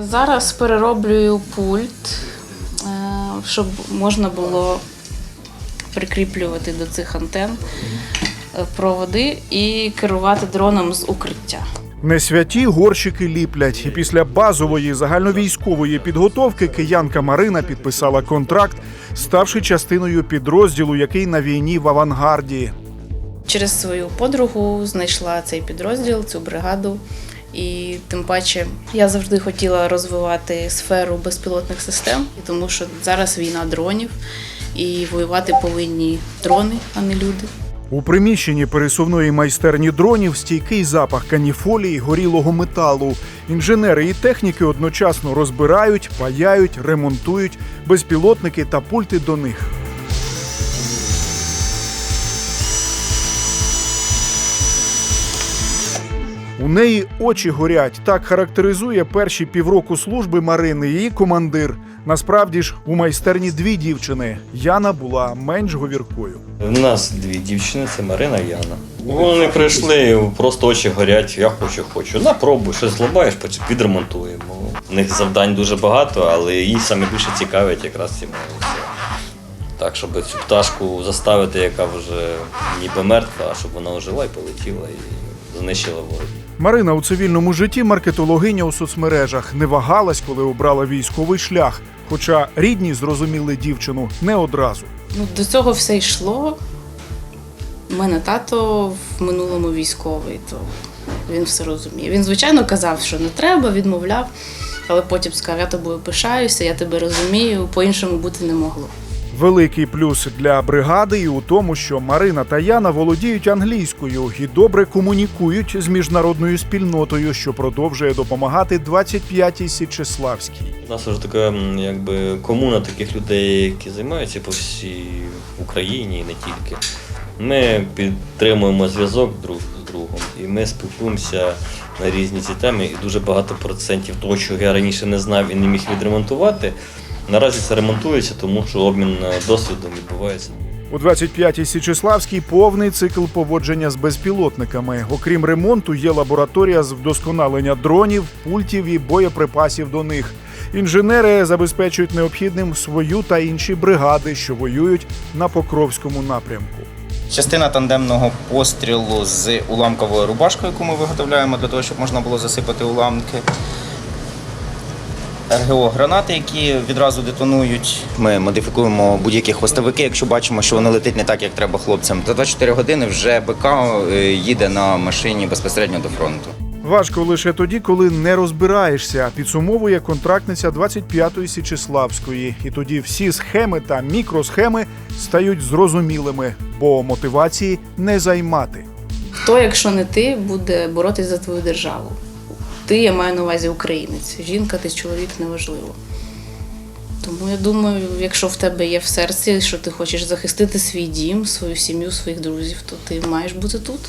Зараз перероблюю пульт, е, щоб можна було прикріплювати до цих антен е, проводи і керувати дроном з укриття. Не святі горщики ліплять, і після базової загальновійськової підготовки киянка Марина підписала контракт, ставши частиною підрозділу, який на війні в авангарді. Через свою подругу знайшла цей підрозділ, цю бригаду. І тим паче я завжди хотіла розвивати сферу безпілотних систем, тому що зараз війна дронів, і воювати повинні дрони, а не люди. У приміщенні пересувної майстерні дронів стійкий запах каніфолії, горілого металу. Інженери і техніки одночасно розбирають, паяють, ремонтують безпілотники та пульти до них. У неї очі горять. Так характеризує перші півроку служби Марини її командир. Насправді ж у майстерні дві дівчини. Яна була менш говіркою. У нас дві дівчини, це Марина і Яна. Вони прийшли, просто очі горять, я хочу, хочу. На пробуй, щось злобаєш, потім підремонтуємо. У них завдань дуже багато, але їй саме більше цікавить якраз ці все. Так, щоб цю пташку заставити, яка вже ніби мертва, а щоб вона ожила і полетіла і знищила ворога. Марина у цивільному житті маркетологиня у соцмережах не вагалась, коли обрала військовий шлях. Хоча рідні зрозуміли дівчину не одразу. Ну, до цього все йшло. У мене тато в минулому військовий, то він все розуміє. Він, звичайно, казав, що не треба, відмовляв, але потім сказав, я тобою пишаюся, я тебе розумію, по-іншому бути не могло. Великий плюс для бригади і у тому, що Марина та Яна володіють англійською і добре комунікують з міжнародною спільнотою, що продовжує допомагати 25-й Січеславській. У нас вже така якби комуна таких людей, які займаються по всій Україні і не тільки. Ми підтримуємо зв'язок друг з другом, і ми спілкуємося на різні ці теми. І дуже багато процентів того, що я раніше не знав і не міг відремонтувати. Наразі це ремонтується, тому що обмін е, досвідом відбувається. У 25-й Січеславській повний цикл поводження з безпілотниками. Окрім ремонту, є лабораторія з вдосконалення дронів, пультів і боєприпасів до них. Інженери забезпечують необхідним свою та інші бригади, що воюють на Покровському напрямку. Частина тандемного пострілу з уламковою рубашкою, яку ми виготовляємо для того, щоб можна було засипати уламки. РГО гранати, які відразу детонують. Ми модифікуємо будь-які хвостовики, якщо бачимо, що воно летить не так, як треба хлопцям. За 24 години вже БК е, їде на машині безпосередньо до фронту. Важко лише тоді, коли не розбираєшся. Підсумовує контрактниця 25-ї Січеславської. І тоді всі схеми та мікросхеми стають зрозумілими, бо мотивації не займати. Хто, якщо не ти, буде боротись за твою державу? Ти, я маю на увазі українець. Жінка, ти чоловік неважливо. Тому я думаю, якщо в тебе є в серці, що ти хочеш захистити свій дім, свою сім'ю, своїх друзів, то ти маєш бути тут.